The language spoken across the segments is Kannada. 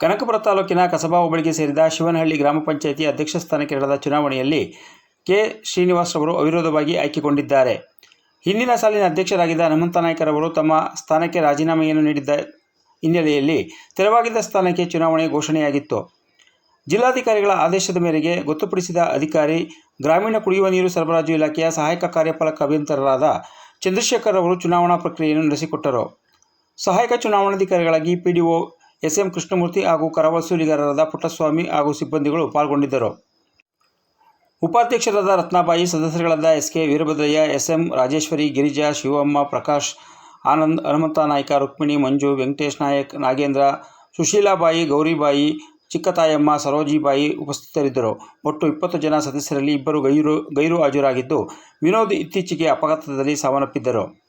ಕನಕಪುರ ತಾಲೂಕಿನ ಕಸಬಾ ಹೋಬಳಿಗೆ ಸೇರಿದ ಶಿವನಹಳ್ಳಿ ಗ್ರಾಮ ಪಂಚಾಯಿತಿ ಅಧ್ಯಕ್ಷ ಸ್ಥಾನಕ್ಕೆ ನಡೆದ ಚುನಾವಣೆಯಲ್ಲಿ ಕೆ ಶ್ರೀನಿವಾಸ್ ರವರು ಅವಿರೋಧವಾಗಿ ಆಯ್ಕೆಗೊಂಡಿದ್ದಾರೆ. ಹಿಂದಿನ ಸಾಲಿನ ಅಧ್ಯಕ್ಷರಾಗಿದ್ದ ಹನುಮಂತ ನಾಯ್ಕರವರು ತಮ್ಮ ಸ್ಥಾನಕ್ಕೆ ರಾಜೀನಾಮೆಯನ್ನು ನೀಡಿದ್ದ ಹಿನ್ನೆಲೆಯಲ್ಲಿ ತೆರವಾಗಿದ್ದ ಸ್ಥಾನಕ್ಕೆ ಚುನಾವಣೆ ಘೋಷಣೆಯಾಗಿತ್ತು. ಜಿಲ್ಲಾಧಿಕಾರಿಗಳ ಆದೇಶದ ಮೇರೆಗೆ ಗೊತ್ತುಪಡಿಸಿದ ಅಧಿಕಾರಿ, ಗ್ರಾಮೀಣ ಕುಡಿಯುವ ನೀರು ಸರಬರಾಜು ಇಲಾಖೆಯ ಸಹಾಯಕ ಕಾರ್ಯಪಾಲಕ ಅಭಿಯಂತರರಾದ ಚಂದ್ರಶೇಖರ್ ಅವರು ಚುನಾವಣಾ ಪ್ರಕ್ರಿಯೆಯನ್ನು ನಡೆಸಿಕೊಟ್ಟರು. ಸಹಾಯಕ ಚುನಾವಣಾಧಿಕಾರಿಗಳಾಗಿ ಪಿಡಿಒ ಎಸ್ ಎಂ ಕೃಷ್ಣಮೂರ್ತಿ ಹಾಗೂ ಕರವಸೂಲಿಗಾರರಾದ ಪುಟ್ಟಸ್ವಾಮಿ ಹಾಗೂ ಸಿಬ್ಬಂದಿಗಳು ಪಾಲ್ಗೊಂಡಿದ್ದರು. ಉಪಾಧ್ಯಕ್ಷರಾದ Ratnabai, ಸದಸ್ಯರುಗಳಾದ S K Veerabhadraiah S M Rajeshwari, Girija, Shivamma, Prakash, Anand, Hanumantha Naik, Rukmini, Manju, Venkatesh Nayak, Nagendra, Sushilabai, Gauribai, Chikkatayamma, Sarojibai ಉಪಸ್ಥಿತರಿದ್ದರು. ಒಟ್ಟು ಇಪ್ಪತ್ತು ಜನ ಸದಸ್ಯರಲ್ಲಿ ಇಬ್ಬರು ಗೈರು ಗೈರು ಹಾಜರಾಗಿದ್ದು, ವಿನೋದ್ ಇತ್ತೀಚೆಗೆ ಅಪಘಾತದಲ್ಲಿ ಸಾವನ್ನಪ್ಪಿದ್ದರು.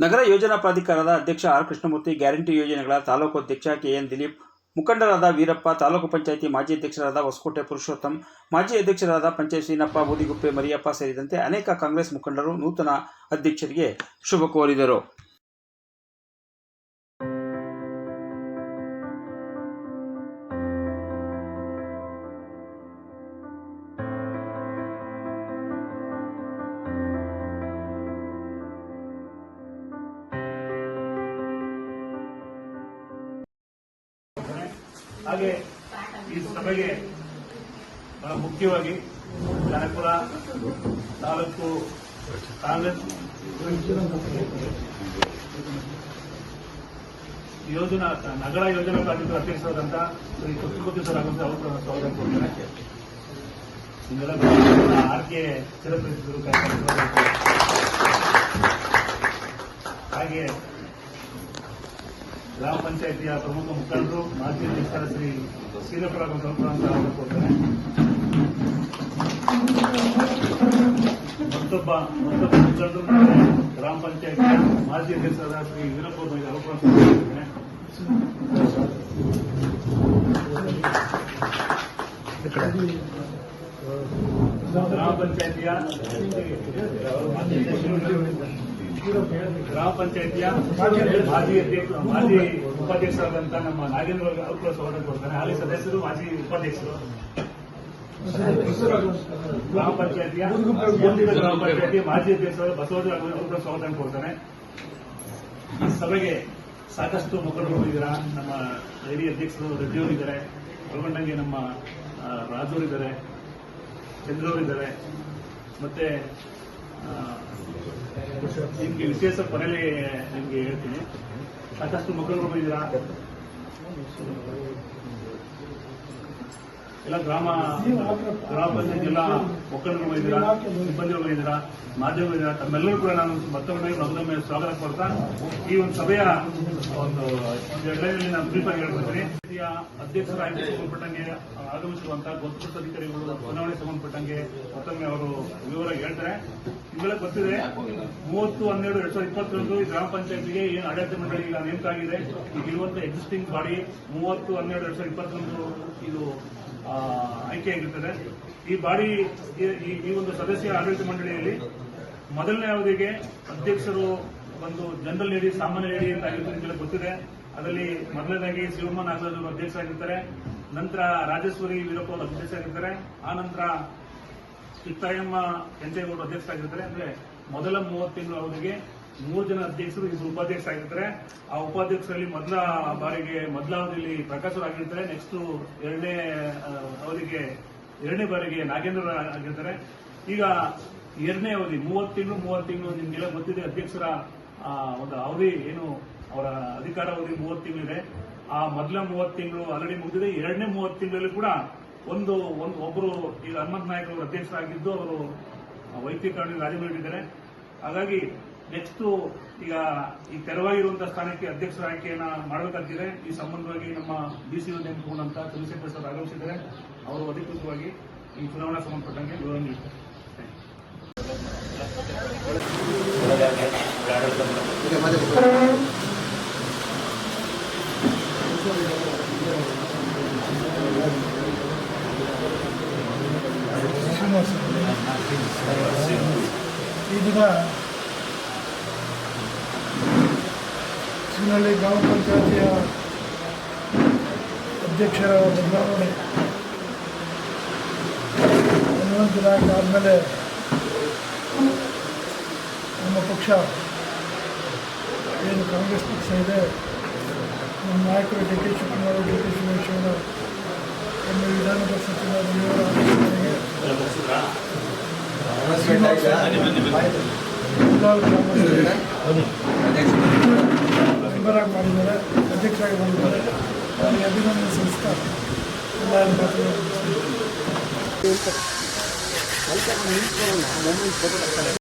ನಗರ ಯೋಜನಾ ಪ್ರಾಧಿಕಾರದ ಅಧ್ಯಕ್ಷ ಆರ್ ಕೃಷ್ಣಮೂರ್ತಿ, ಗ್ಯಾರಂಟಿ ಯೋಜನೆಗಳ ತಾಲೂಕು ಅಧ್ಯಕ್ಷ ಕೆ ಎನ್ ದಿಲೀಪ್, ಮುಖಂಡರಾದ ವೀರಪ್ಪ, ತಾಲೂಕು ಪಂಚಾಯಿತಿ ಮಾಜಿ ಅಧ್ಯಕ್ಷರಾದ ಹೊಸಕೋಟೆ ಪುರುಷೋತ್ತಮ್, ಮಾಜಿ ಅಧ್ಯಕ್ಷರಾದ ಪಂಚಾಯತ್ ಶ್ರೀನಪ್ಪ, ಬೂದಿಗುಪ್ಪೆ ಮರಿಯಪ್ಪ ಸೇರಿದಂತೆ ಅನೇಕ ಕಾಂಗ್ರೆಸ್ ಮುಖಂಡರು ನೂತನ ಅಧ್ಯಕ್ಷರಿಗೆ ಶುಭ ಕೋರಿದರು. ಹಾಗೆ ಈ ಸಭೆಗೆ ಬಹಳ ಮುಖ್ಯವಾಗಿ ಕನಕಪುರ ತಾಲೂಕು ಕಾಂಗ್ರೆಸ್ ಯೋಜನಾ ನಗರ ಯೋಜನಾ ಪ್ರಾಧಿಕಾರ ಅಧ್ಯಕ್ಷರಾದಂತಹ ಶ್ರೀ ಕೃಷ್ಣಮೂರ್ತಿ ಸರ್ ಅವರ ಅವರು ಸ್ವಾಗತ ಹಿಂಗೆಲ್ಲ ಆರ್ ಕೆ ಚಿರಪರಿಚಿತರು ಹಾಗೆ ಗ್ರಾಮ ಪಂಚಾಯಿತಿಯ ಪ್ರಮುಖ ಮುಖಂಡರು ಮಾಜಿ ಅಧ್ಯಕ್ಷರ ಶ್ರೀ ಶ್ರೀರಪುರ ಅಂತ ಕೊಡ್ತಾರೆ ಮತ್ತೊಬ್ಬ ಮತ್ತೊಬ್ಬ ಮುಖಂಡರು ಗ್ರಾಮ ಪಂಚಾಯತ್ ಮಾಜಿ ಅಧ್ಯಕ್ಷರಾದ ಶ್ರೀ ವೀರಪ್ಪ ಅವರ ಗ್ರಾಮ ಪಂಚಾಯತಿಯ ಗ್ರಾಮ ಪಂಚಾಯತಿಯ ಮಾಜಿ ಮಾಜಿ ಉಪಾಧ್ಯಕ್ಷರಾದಂತ ನಮ್ಮ ನಾಗೇಂದ್ರ ಅವರು ಸ್ವಾಗತ ಕೊಡ್ತಾರೆ. ಹಾಲಿ ಸದಸ್ಯರು ಮಾಜಿ ಉಪಾಧ್ಯಕ್ಷರು. ಗ್ರಾಮ ಪಂಚಾಯತಿಯ ಗ್ರಾಮ ಪಂಚಾಯತಿ ಮಾಜಿ ಅಧ್ಯಕ್ಷರು ಬಸವರಾಜ ಅವರು ಸ್ವಾಗತ ಕೊಡ್ತಾರೆ. ಈ ಸಭೆಗೆ ಸಾಕಷ್ಟು ಮುಖಂಡರು ಇದ್ದೀರಾ? ನಮ್ಮ ಹಿರಿಯ ಅಧ್ಯಕ್ಷರು ರೆಡ್ಡಿಯವರು ಇದ್ದಾರೆ. ಒಳಗೊಂಡಂಗೆ ನಮ್ಮ ಆ, ರಾಜೂರು ಇದ್ದಾರೆ. ಚಂದ್ರವರು ಇದ್ದಾರೆ. ಮತ್ತೆ ನಿಮ್ಗೆ ವಿಶೇಷ ಕೊನೆಯಲ್ಲಿ ನಿಮ್ಗೆ ಹೇಳ್ತೀನಿ. ಸಾಕಷ್ಟು ಮಕ್ಕಳು ಬಂದಿದ್ದೀರಾ? ಎಲ್ಲ ಗ್ರಾಮ ಗ್ರಾಮ ಪಂಚಾಯತ್ ಎಲ್ಲ ಮುಖಂಡರು ಬಂದಿದ್ದೀರಾ? ಸಿಬ್ಬಂದಿಗಳು ಬಂದಿದ್ದೀರಾ? ಮಾಧ್ಯಮ ಬಂದಿದ್ದೀರಾ? ತಮ್ಮೆಲ್ಲರೂ ಕೂಡ ನಾನು ಮತ್ತೊಮ್ಮೆ ಮಗದೊಮ್ಮೆ ಸ್ವಾಗತ ಕೊಡ್ತಾ ಈ ಒಂದು ಸಭೆಯ ಒಂದು ಒಂದು ನಾನು ಬ್ರೀಫ್ ಆಗಿ ಹೇಳ್ಕೊಡ್ತೀನಿ. ಸಮಿತಿಯ ಅಧ್ಯಕ್ಷರಾಗಿ ಸಂಬಂಧಪಟ್ಟಂಗೆ ಆಗಮಿಸಿರುವಂತಹ ಗೊತ್ತ ಅಧಿಕಾರಿಗಳು ಚುನಾವಣೆ ಸಂಬಂಧಪಟ್ಟಂಗೆ ಮತ್ತೊಮ್ಮೆ ಅವರು ವಿವರ ಹೇಳ್ತಾರೆ. ಈಗಲೇ ಗೊತ್ತಿದೆ ಮೂವತ್ತು, ಹನ್ನೆರಡು, ಎರಡ್ ಸಾವಿರದ ಇಪ್ಪತ್ತೊಂದು ಈ ಗ್ರಾಮ ಪಂಚಾಯತ್ಗೆ ಏನು ಆಡಳಿತ ಮಂಡಳಿ ಈಗ ನೇಮಕ ಆಗಿದೆ ಈಗ ಇರುವಂತಹ ಎಕ್ಸಿಸ್ಟಿಂಗ್ ಬಾಡಿ ಮೂವತ್ತು, ಹನ್ನೆರಡು, ಎರಡ್ ಸಾವಿರದ ಇಪ್ಪತ್ತೊಂದು ಇದು ಆಯ್ಕೆಯಾಗಿರ್ತದೆ ಈ ಬಾಡಿ, ಈ- ಒಂದು ಸದಸ್ಯ ಆಡಳಿತ ಮಂಡಳಿಯಲ್ಲಿ ಮೊದಲನೇ ಅವಧಿಗೆ ಅಧ್ಯಕ್ಷರು ಒಂದು ಜನರಲ್ ಲೇಡಿ, ಸಾಮಾನ್ಯ ಲೇಡಿ ಅಂತ ಆಗಿರ್ತದೆ ಗೊತ್ತಿದೆ. ಅದರಲ್ಲಿ ಮೊದಲನೇದಾಗಿ ಶಿವಮ್ಮ ನಾಗರಾಜ್ ಅವರು ಅಧ್ಯಕ್ಷರಾಗಿರ್ತಾರೆ ನಂತರ ರಾಜೇಶ್ವರಿ ವೀರಪ್ಪ ಅವರು ಅಧ್ಯಕ್ಷರಾಗಿರ್ತಾರೆ ಆ ನಂತರ ಚಿತ್ತಾಯಮ್ಮ ಕೆಂಚೇಗೌಡರು ಅಧ್ಯಕ್ಷರಾಗಿರ್ತಾರೆ ಅಂದ್ರೆ ಮೊದಲ ಮೂವತ್ತು ತಿಂಗಳ ಅವಧಿಗೆ ಮೂರು ಜನ ಅಧ್ಯಕ್ಷರು ಇಬ್ಬರು ಉಪಾಧ್ಯಕ್ಷರಾಗಿರ್ತಾರೆ ಆ ಉಪಾಧ್ಯಕ್ಷರಲ್ಲಿ ಮೊದಲ ಬಾರಿಗೆ, ಮೊದಲ ಅವಧಿಯಲ್ಲಿ ಪ್ರಕಾಶ್ ಅವರು ಆಗಿರ್ತಾರೆ. ನೆಕ್ಸ್ಟ್ ಎರಡನೇ ಅವಧಿಗೆ, ಎರಡನೇ ಬಾರಿಗೆ ನಾಗೇಂದ್ರ ಆಗಿರ್ತಾರೆ. ಈಗ ಎರಡನೇ ಅವಧಿ, ಮೂವತ್ತು ತಿಂಗಳು ಮೂವತ್ತು ತಿಂಗಳು ನಿಮ್ಗೆಲ್ಲ ಗೊತ್ತಿದೆ, ಅಧ್ಯಕ್ಷರ ಒಂದು ಅವಧಿ ಏನು, ಅವರ ಅಧಿಕಾರ ಅವಧಿ ಮೂವತ್ತು ತಿಂಗಳಿದೆ. ಆ ಮೊದಲ ಮೂವತ್ತು ತಿಂಗಳು ಆಲ್ರೆಡಿ ಮುಗಿದಿದೆ. ಎರಡನೇ ಮೂವತ್ತು ತಿಂಗಳಲ್ಲಿ ಕೂಡ ಒಂದು ಒಂದು ಒಬ್ಬರು ಈಗ ಹನುಮಂತ ನಾಯಕ್ ಅವರು ಅಧ್ಯಕ್ಷರಾಗಿದ್ದು ಅವರು ಕಾರಣದಿಂದ ರಾಜೀನಾಮೆ ನೀಡಿದ್ದಾರೆ ಹಾಗಾಗಿ ನೆಕ್ಸ್ಟ್ ಈಗ ಈ ತೆರವಾಗಿರುವಂತಹ ಸ್ಥಾನಕ್ಕೆ ಅಧ್ಯಕ್ಷರ ಆಯ್ಕೆಯನ್ನ ಮಾಡಬೇಕಾಗಿದೆ ಈ ಸಂಬಂಧವಾಗಿ ನಮ್ಮ ಡಿಸಿ ನೇಮಕಗೊಂಡಂತ ಚಂದ್ರಶೇಖರ್ ಸರ್ ಆಗಮಿಸಿದ್ದಾರೆ. ಅವರು ಅಧಿಕೃತವಾಗಿ ಈ ಚುನಾವಣಾ ಸಂಬಂಧಪಟ್ಟಂಗೆ ವಿವರ ನೀಡುತ್ತಾರೆ. ದಿನ ಶಿವನಹಳ್ಳಿ ಗ್ರಾಮ ಪಂಚಾಯತಿಯ ಅಧ್ಯಕ್ಷರ ಬದಲಾವಣೆ ಹನ್ನೊಂದು ದಿನಾಂಕ ಆದಮೇಲೆ ನಮ್ಮ ಪಕ್ಷ ಏನು ಕಾಂಗ್ರೆಸ್ ಪಕ್ಷ ಇದೆ ನಮ್ಮ ನಾಯಕರು D K Shivakumar D K ಸುರೇಶ್ವರ ನಮ್ಮ ವಿಧಾನ ಪರಿಷತ್ ಚುನಾವಣೆಯವರ ಆಲೋಚನೆಗೆ ಎಲ್ಲರೂ ಗ್ರಾಮಸ್ಥರು ಮೆಂಬರಾಗಿ ಮಾಡಿದ್ದಾರೆ ಅಧ್ಯಕ್ಷರಾಗಿ ಮಾಡಿದ್ದಾರೆ ಅವರಿಗೆ ಅಭಿನಂದನೆ ಸಲ್ಲಿಸ್ತಾ ಎಲ್ಲ ಮಾತುಗಳು